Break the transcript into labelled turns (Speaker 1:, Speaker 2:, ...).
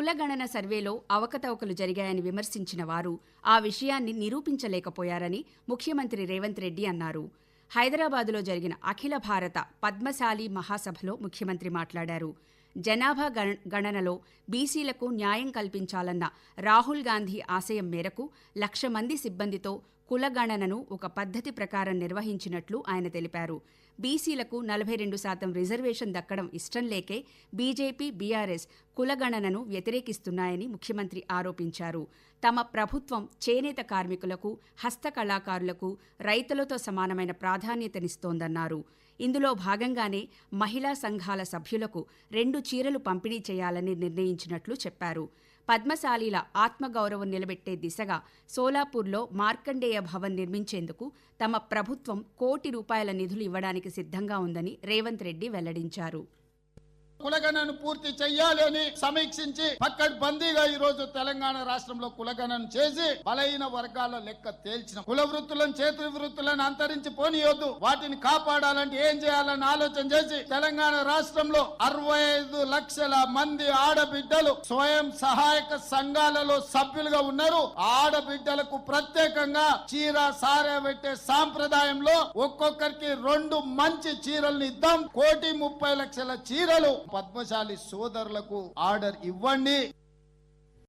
Speaker 1: కులగణన సర్వేలో అవకతవకలు జరిగాయని విమర్శించిన వారు ఆ విషయాన్ని నిరూపించలేకపోయారని ముఖ్యమంత్రి రేవంత్ రెడ్డి అన్నారు. హైదరాబాదులో జరిగిన అఖిల భారత పద్మశాలి మహాసభలో ముఖ్యమంత్రి మాట్లాడారు. జనాభా గణ- గణనలో బీసీలకు న్యాయం కల్పించాలన్న రాహుల్ గాంధీ ఆశయం మేరకు లక్ష మంది సిబ్బందితో కులగణనను ఒక పద్ధతి ప్రకారం నిర్వహించినట్లు ఆయన తెలిపారు. బీసీలకు నలభై రెండు శాతం రిజర్వేషన్ దక్కడం ఇష్టం లేకే బీజేపీ బీఆర్ఎస్ కులగణనను వ్యతిరేకిస్తున్నాయని ముఖ్యమంత్రి ఆరోపించారు. తమ ప్రభుత్వం చేనేత కార్మికులకు హస్తకళాకారులకు రైతులతో సమానమైన ప్రాధాన్యతనిస్తోందన్నారు. ఇందులో భాగంగానే మహిళా సంఘాల సభ్యులకు రెండు చీరలు పంపిణీ చేయాలని నిర్ణయించినట్లు చెప్పారు. పద్మశాలీల ఆత్మగౌరవం నిలబెట్టే దిశగా సోలాపూర్లో మార్కండేయ భవన్ నిర్మించేందుకు తమ ప్రభుత్వం కోటి రూపాయల నిధులు ఇవ్వడానికి సిద్ధంగా ఉందని రేవంత్ రెడ్డి వెల్లడించారు.
Speaker 2: కులగణను పూర్తి చెయ్యాలి అని సమీక్షించి పక్కడి బందీగా ఈ రోజు తెలంగాణ రాష్ట్రంలో కులగణను చేసి బలహీన వర్గాల లెక్క తేల్చిన కుల వృత్తులను చేతి వృత్తులను అంతరించి పోనీయొద్దు. వాటిని కాపాడాలంటే ఏం చేయాలని ఆలోచన చేసి తెలంగాణ రాష్ట్రంలో అరవై ఐదు లక్షల మంది ఆడబిడ్డలు స్వయం సహాయక సంఘాలలో సభ్యులుగా ఉన్నారు. ఆడబిడ్డలకు ప్రత్యేకంగా చీర సారే పెట్టే సాంప్రదాయంలో ఒక్కొక్కరికి రెండు మంచి చీరలను ఇద్దాం. కోటి ముప్పై లక్షల చీరలు పద్మశాలి సోదరులకు ఆర్డర్ ఇవ్వండి.